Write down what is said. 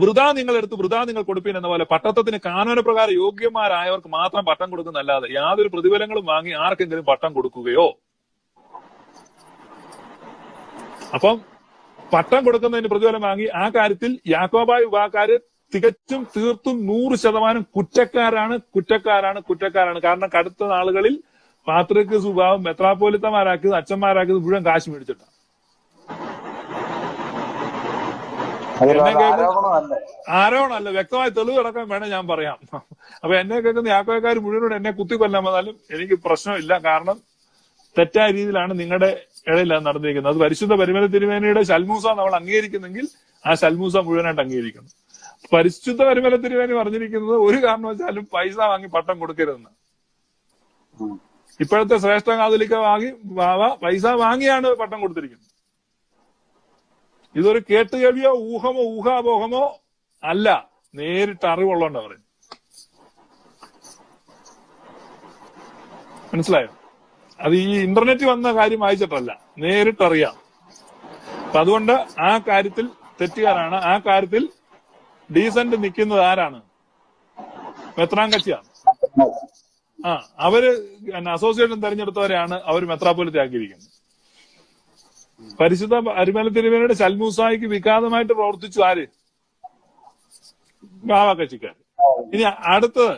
വൃതാ നിങ്ങൾ എടുത്ത് വൃതാ നിങ്ങൾ കൊടുപ്പീൻ എന്ന പോലെ പട്ടത്തിന് കാനോന പ്രകാരം യോഗ്യന്മാരായവർക്ക് മാത്രം പട്ടം കൊടുക്കുന്നല്ലാതെ യാതൊരു പ്രതിഫലങ്ങളും വാങ്ങി ആർക്കെങ്കിലും പട്ടം കൊടുക്കുകയോ? അപ്പം പട്ടം കൊടുക്കുന്നതിന് പ്രതിഫലം വാങ്ങി ആ കാര്യത്തിൽ യാക്കോബായ വിഭാഗക്കാര് തികച്ചും തീർത്തും നൂറ് ശതമാനം കുറ്റക്കാരാണ് കുറ്റക്കാരാണ് കുറ്റക്കാരാണ്. കാരണം കടുത്ത നാളുകളിൽ പാത്രക്ക് സ്വഭാവം മെത്രാപ്പോലിത്തമാരാക്കിയത് അച്ഛന്മാരാക്കിയത് മുഴുവൻ കാശ് മേടിച്ചിട്ടാണ്. എന്നെ കേൾക്കുന്ന- ആരോപണമല്ലേ? ആരോണല്ല വ്യക്തമായ തെളിവ് കിടക്കാൻ വേണം ഞാൻ പറയാം. അപ്പൊ എന്നെ കേൾക്കുന്ന യാക്കോയക്കാർ മുഴുവനോട് എന്നെ കുത്തിക്കൊല്ലാൻ വന്നാലും എനിക്ക് പ്രശ്നമില്ല. കാരണം തെറ്റായ രീതിയിലാണ് നിങ്ങളുടെ ഇടയിൽ അത് നടന്നിരിക്കുന്നത്. അത് പരിശുദ്ധ പരിമല തിരുവേനയുടെ ശൽമൂസ നമ്മൾ അംഗീകരിക്കുന്നെങ്കിൽ ആ ശൽമൂസ മുഴുവനായിട്ട് അംഗീകരിക്കണം. പരിശുദ്ധ പരിമല തിരുവേനി പറഞ്ഞിരിക്കുന്നത് ഒരു കാരണവശാലും പൈസ വാങ്ങി പട്ടം കൊടുക്കരുതെന്ന്. ഇപ്പോഴത്തെ ശ്രേഷ്ഠ കാതലിക്ക വാങ്ങി വാവ പൈസ വാങ്ങിയാണ് പട്ടം കൊടുത്തിരിക്കുന്നത്. ഇതൊരു കേട്ടുകേൾവിയോ ഊഹമോ ഊഹാപോഹമോ അല്ല. നേരിട്ട് പറയും മനസ്സിലായോ? അത് ഈ ഇന്റർനെറ്റ് വന്ന കാര്യം വായിച്ചിട്ടല്ല. നേരിട്ടറിയാം. അപ്പൊ അതുകൊണ്ട് ആ കാര്യത്തിൽ തെറ്റുകാരാണ്. ആ കാര്യത്തിൽ ഡീസന്റ് നിൽക്കുന്നത് ആരാണ്? മെത്രാങ്കച്ചിയാണ്. ആ അവർ അസോസിയേഷൻ തെരഞ്ഞെടുത്തവരെയാണ് അവർ മെത്രാപോലിത്തെ ആക്കിയിരിക്കുന്നത്. പരിശുദ്ധ അരിമല തിരുവേനയുടെ ശൽമൂസായിക്ക് വിഘാതമായിട്ട് പ്രവർത്തിച്ചു ആര്? ബാബ കക്ഷിക്കാർ. ഇനി അടുത്തത്